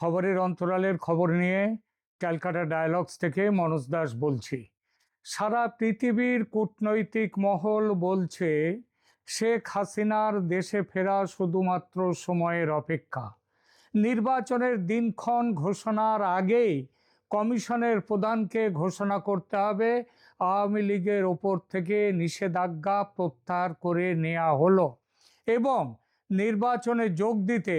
খবরের অন্তরালের খবর নিয়ে ক্যালকাটা ডায়ালগস থেকে মনোজ দাস বলছি। সারা পৃথিবীর কূটনৈতিক মহল বলছে, শেখ হাসিনার দেশে ফেরা শুধুমাত্র সময়ের অপেক্ষা। নির্বাচনের দিনক্ষণ ঘোষণার আগেই কমিশনের প্রধানকে ঘোষণা করতে হবে। আওয়ামী লীগের ওপর থেকে নিষেধাজ্ঞা প্রত্যাহার করে নেওয়া হলো এবং নির্বাচনে যোগ দিতে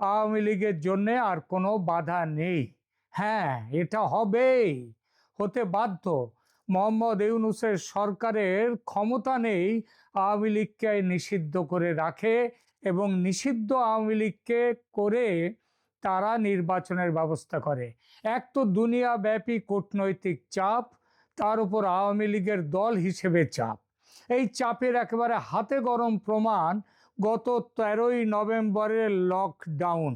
আওয়ামী লীগের জন্যে আর কোনো বাধা নেই। হ্যাঁ এটা হবেই হতে বাধ্য। মোহাম্মদ ইউনুসের সরকারের ক্ষমতা নেই আওয়ামী লীগকে নিষিদ্ধ করে রাখে এবং নিষিদ্ধ আওয়ামী লীগকে করে তারা নির্বাচনের ব্যবস্থা করে। এক তো দুনিয়াব্যাপী কূটনৈতিক চাপ, তার উপর আওয়ামী লীগের দল হিসেবে চাপ। এই চাপের একেবারে হাতে গরম প্রমাণ গত তেরোই নভেম্বরের লকডাউন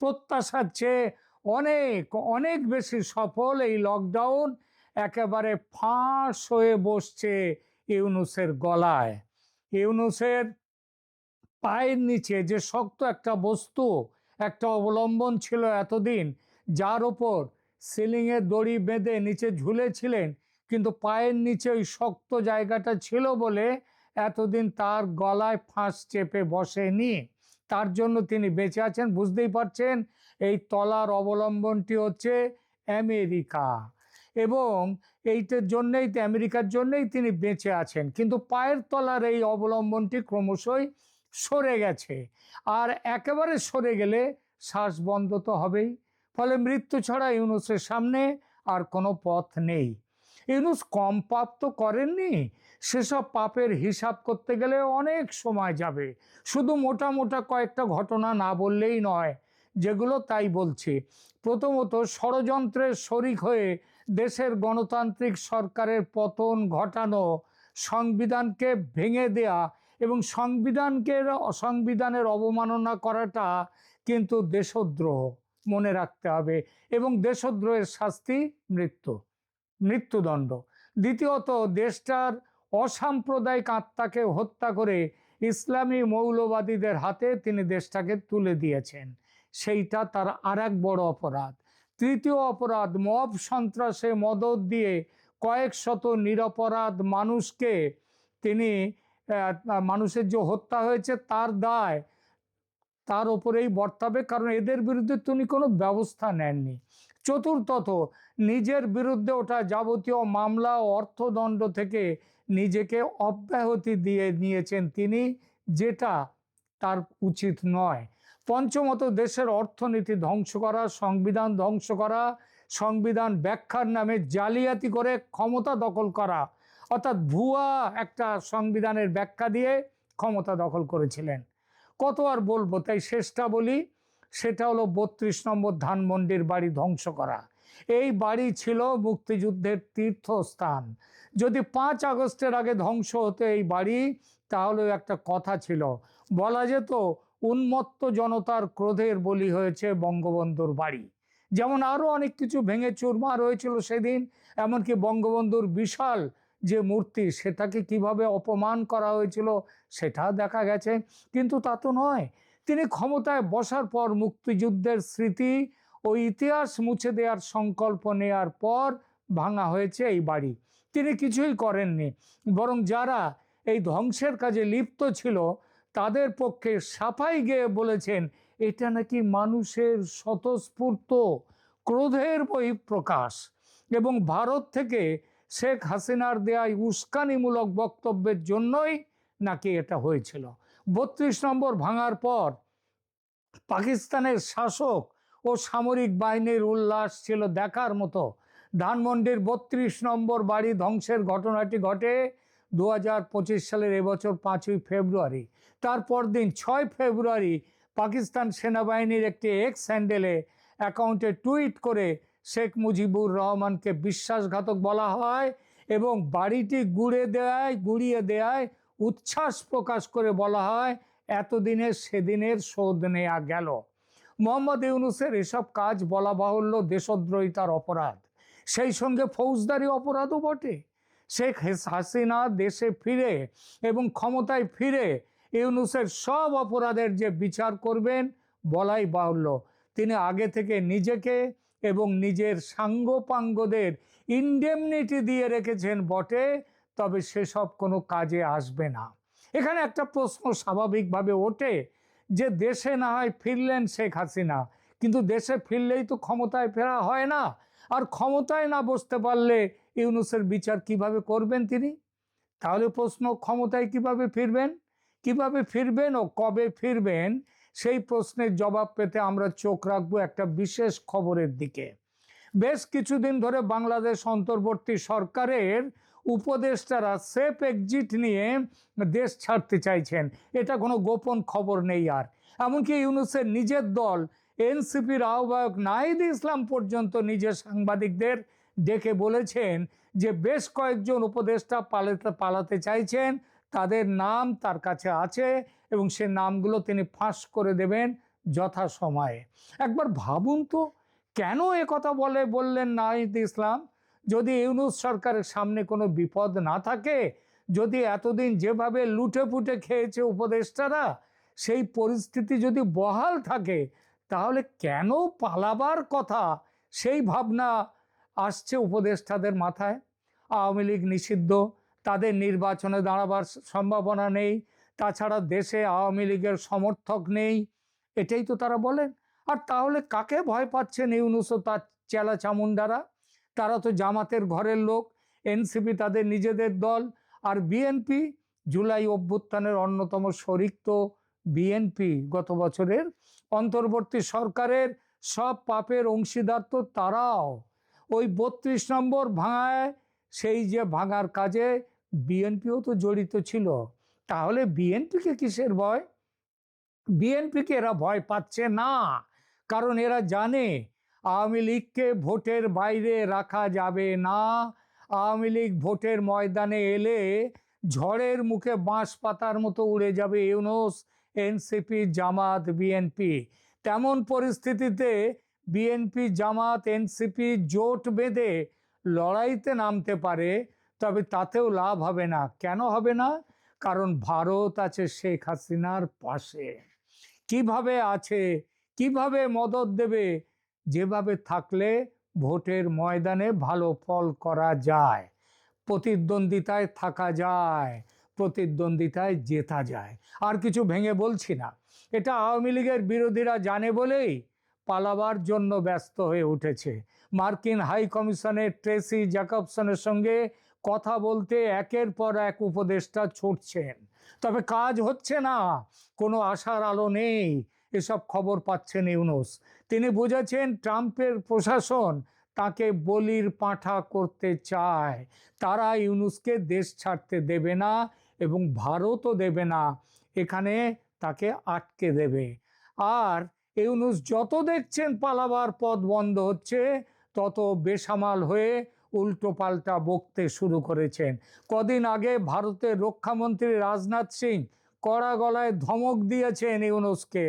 প্রত্যাশার চেয়ে অনেক অনেক বেশি সফল এই লকডাউন একেবারে ফাঁস হয়ে বসছে ইউনুসের গলায়। ইউনুসের পায়ের নিচে যে শক্ত একটা বস্তু, একটা অবলম্বন ছিল এতদিন, যার ওপর সিলিংয়ে দড়ি বেঁধে নিচে ঝুলেছিলেন, কিন্তু পায়ের নিচে ওই শক্ত জায়গাটা ছিল বলে এতদিন তার গলায় ফাঁস চেপে বসেনি। তার জন্য তিনি বেঁচে আছেন। বুঝতেই পারছেন, এই তলার অবলম্বনটি হচ্ছে আমেরিকা। এবং এইটার জন্যেই, আমেরিকার জন্যই তিনি বেঁচে আছেন। কিন্তু পায়ের তলার এই অবলম্বনটি ক্রমশই সরে গেছে। আর একেবারে সরে গেলে শ্বাস বন্ধ তো হবেই। ফলে মৃত্যু ছাড়া ইউনুসের সামনে আর কোনো পথ নেই। ইউনুস কম পাপ তো করেননি, সেসব পাপের হিসাব করতে গেলে অনেক সময় যাবে। শুধু মোটা মোটা কয়েকটা ঘটনা না বললেই নয়, যেগুলো তাই বলছি। প্রথমত ষড়যন্ত্রের শরিক হয়ে দেশের গণতান্ত্রিক সরকারের পতন ঘটানো, সংবিধানকে ভেঙে দেয়া এবং সংবিধানকে সংবিধানের অবমাননা করাটা কিন্তু দেশদ্রোহ, মনে রাখতে হবে এবং দেশদ্রোহের শাস্তি মৃত্যু। মৃত্যুদণ্ড। দ্বিতীয়ত, দেশটার অসাম্প্রদায়িক আত্মাকে হত্যা করে ইসলামী মৌলবাদীদের হাতে তিনি দেশটাকে তুলে দিয়েছেন। সেইটা তার আর বড় অপরাধ। তৃতীয় অপরাধ, মব সন্ত্রাসে মদত দিয়ে কয়েক শত নিরপরাধ মানুষকে তিনি মানুষের যে হত্যা হয়েছে তার দায় তার ওপরেই বর্তাবে। কারণ এদের বিরুদ্ধে তিনি কোনো ব্যবস্থা নেননি। চতুর্থত, নিজের বিরুদ্ধে ওঠা যাবতীয় মামলা ও অর্থদণ্ড থেকে নিজেকে অব্যাহতি দিয়ে নিয়েছেন তিনি, যেটা তার উচিত নয়। পঞ্চমত, দেশের অর্থনীতি ধ্বংস করা, সংবিধান ধ্বংস করা, সংবিধান ব্যাখ্যার নামে জালিয়াতি করে ক্ষমতা দখল করা, অর্থাৎ ভুয়া একটা সংবিধানের ব্যাখ্যা দিয়ে ক্ষমতা দখল করেছিলেন। কত আর বলব, তাই শেষটা বলি সেটা হলো বত্রিশ নম্বর ধানমন্ডির বাড়ি ধ্বংস করা। এই বাড়ি ছিল মুক্তিযুদ্ধের তীর্থস্থান। যদি পাঁচ আগস্টের আগে ধ্বংস হতো এই বাড়ি তাহলে একটা কথা ছিল। বলা যেত, উন্মত্ত জনতার ক্রোধের বলি হয়েছে বঙ্গবন্ধুর বাড়ি। যেমন আরও অনেক কিছু ভেঙে চুরমার হয়েছিল সেদিন, এমনকি বঙ্গবন্ধুর বিশাল যে মূর্তি, সেটাকে কীভাবে অপমান করা হয়েছিল সেটা দেখা গেছে। কিন্তু তা তো নয়। তিনি ক্ষমতায় বসার পর মুক্তিযুদ্ধের স্মৃতি ও ইতিহাস মুছে দেওয়ার সংকল্প নেয়ার পর ভাঙা হয়েছে এই বাড়ি। তিনি কিছুই করেননি, বরং যারা এই ধ্বংসের কাজে লিপ্ত ছিল তাদের পক্ষে সাফাই গেয়ে বলেছেন, এটা নাকি মানুষের স্বতঃস্ফূর্ত ক্রোধের বহিঃপ্রকাশ। এবং ভারত থেকে শেখ হাসিনার দেয়ায় উস্কানিমূলক বক্তব্যের জন্যই নাকি এটা হয়েছিল। বত্রিশ নম্বর ভাঙার পর পাকিস্তানের শাসক ও সামরিক বাহিনীর উল্লাস ছিল দেখার মতো। ধানমন্ডির বত্রিশ নম্বর বাড়ি ধ্বংসের ঘটনাটি ঘটে দু হাজার পঁচিশ সালের এবছর পাঁচই ফেব্রুয়ারি। তারপর দিন ছয় ফেব্রুয়ারি পাকিস্তান সেনাবাহিনীর একটি এক্স হ্যান্ডেলে অ্যাকাউন্টে টুইট করে শেখ মুজিবুর রহমানকে বিশ্বাসঘাতক বলা হয় এবং বাড়িটি গুড়ে দেয়, গুড়িয়ে দেয় উচ্ছ্বাস প্রকাশ করে বলা হয় এতদিনের সেদিনের শোধ নেওয়া গেল। মোহাম্মদ ইউনুসের এসব কাজ বলা বাহুল্য দেশদ্রোহিতার অপরাধ। সেই সঙ্গে ফৌজদারি অপরাধও বটে। শেখ হাসিনা দেশে ফিরে এবং ক্ষমতায় ফিরে ইউনুসের সব অপরাধের যে বিচার করবেন বলাই বাহুল্য। তিনি আগে থেকে নিজেকে এবং নিজের সাঙ্গপাঙ্গদের ইন্ডেমনিটি দিয়ে রেখেছেন বটে। তবে সেসব কোনো কাজে আসবে না। এখানে একটা প্রশ্ন স্বাভাবিকভাবে ওঠে যে দেশে না হয় ফিরলেন শেখ হাসিনা, কিন্তু দেশে ফিরলেই তো ক্ষমতায় ফেরা হয় না। আর ক্ষমতায় না বসতে পারলে ইউনুসের বিচার কীভাবে করবেন তিনি? তাহলে প্রশ্ন, ক্ষমতায় কীভাবে ফিরবেন? কীভাবে ফিরবেন ও কবে ফিরবেন? সেই প্রশ্নের জবাব পেতে আমরা চোখ রাখব একটা বিশেষ খবরের দিকে। বেশ কিছুদিন ধরে বাংলাদেশ অন্তর্বর্তী সরকারের উপদেষ্টারা সেফ এক্সিট নিয়ে দেশ ছাড়তে চাইছেন। এটা কোনো গোপন খবর নেই আর। এমনকি ইউনুসের নিজের দল, এনসিপির আহ্বায়ক নাহিদ ইসলাম পর্যন্ত নিজের সাংবাদিকদের ডেকে বলেছেন যে বেশ কয়েকজন উপদেষ্টা পালাতে পালাতে চাইছেন। তাদের নাম তার কাছে আছে এবং সে নামগুলো তিনি ফাঁস করে দেবেন যথাসময়ে। একবার ভাবুন তো, কেন কথা বলে, বললেন নাহিদ ইসলাম? যদি ইউনুস সরকারের সামনে কোনো বিপদ না থাকে, যদি এতদিন যেভাবে লুটে পুটে খেয়েছে উপদেষ্টারা, সেই পরিস্থিতি যদি বহাল থাকে, তাহলে কেন পালাবার কথা? সেই ভাবনা আসছে উপদেষ্টাদের মাথায়। আওয়ামী লীগ নিষিদ্ধ, তাদের নির্বাচনে দাঁড়াবার সম্ভাবনা নেই, তাছাড়া দেশে আওয়ামী লীগের সমর্থক নেই, এটাই তো তারা বলেন। আর তাহলে কাকে ভয় পাচ্ছেন ইউনুস ও তার চেলা চামুন্ডারা? তারা তো জামাতের ঘরের লোক, এনসিপি তাদের নিজেদের দল, আর বিএনপি জুলাই অভ্যুত্থানের অন্যতম শরিক তো বিএনপি গত বছরের। অন্তর্বর্তী সরকারের সব পাপের অংশীদার তো তারাও। ওই বত্রিশ নম্বর ভাঙায় সেই যে ভাঙার কাজে বিএনপিও তো জড়িত ছিল। তাহলে বিএনপিকে কিসের ভয়? বিএনপিকে এরা ভয় পাচ্ছে না, কারণ এরা জানে আওয়ামী লীগকে ভোটের বাইরে রাখা যাবে না। আওয়ামী লীগ ভোটের ময়দানে এলে ঝড়ের মুখে বাঁশ পাতার মতো উড়ে যাবে ইউনুস, এনসিপি, জামাত, বিএনপি। তেমন পরিস্থিতিতে বিএনপি, জামাত, এনসিপি জোট বেঁধে লড়াইতে নামতে পারে, তবে তাতেও লাভ হবে না। কেন হবে না? কারণ ভারত আছে শেখ হাসিনার পাশে। কীভাবে আছে? কীভাবে মদত দেবে? যেভাবে থাকলে ভোটের ময়দানে ভালো ফল করা যায়। প্রতিদ্বন্দ্বিতায় থাকা যায়, প্রতিদ্বন্দ্বিতায় জেতা যায়। আর কিছু ভেঙে বলছি না। এটা আওয়ামী লীগের বিরোধীরা জানে বলেই পালাবার জন্য ব্যস্ত হয়ে উঠেছে। মার্কিন হাই কমিশনের ট্রেসি জ্যাকবসনের সঙ্গে কথা বলতে একের পর এক উপদেষ্টা ছুটছেন। তবে কাজ হচ্ছে না। কোনো আশার আলো নেই। এসব খবর পাচ্ছেন ইউনুস। তিনি বুঝেছেন ট্রাম্পের প্রশাসন তাকে বলির পাঁঠা করতে চায়। তারা ইউনুসকে দেশ ছাড়তে দেবে না এবং ভারতও দেবে না। এখানে তাকে আটকে দেবে। আর ইউনুস যত দেখছেন পালাবার পথ বন্ধ হচ্ছে, তত বেসামাল হয়ে উল্টো পাল্টা বকতে শুরু করেছেন। কদিন আগে ভারতের রক্ষামন্ত্রী রাজনাথ সিং কড়া গলায় ধমক দিয়েছেন ইউনুসকে।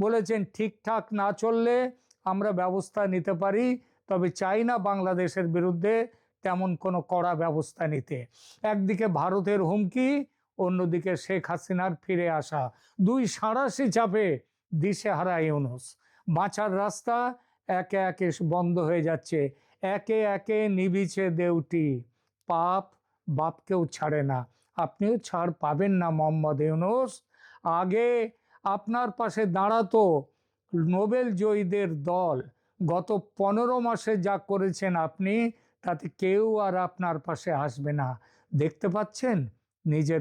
বলেছেন, ঠিকঠাক না চললে আমরা ব্যবস্থা নিতে পারি, তবে চাই না বাংলাদেশের বিরুদ্ধে তেমন কোনো কড়া ব্যবস্থা নিতে। একদিকে ভারতের হুমকি, অন্যদিকে শেখ হাসিনার ফিরে আসা। দুই সাঁড়াশি চাপে দিশেহারা ইউনুস। বাঁচার রাস্তা একে একে বন্ধ হয়ে যাচ্ছে। একে একে নিবিছে দেউটি। পাপ বাপকেও ছাড়ে না। আপনিও ছাড় পাবেন না মোহাম্মদ ইউনুস। আগে আপনার পাশে দাঁড়াতো নোবেল জয়ীদের দল। গত পনেরো মাসে যা করেছেন আপনি, তাতে কেউ আর আপনার পাশে আসবে না। দেখতে পাচ্ছেন? নিজের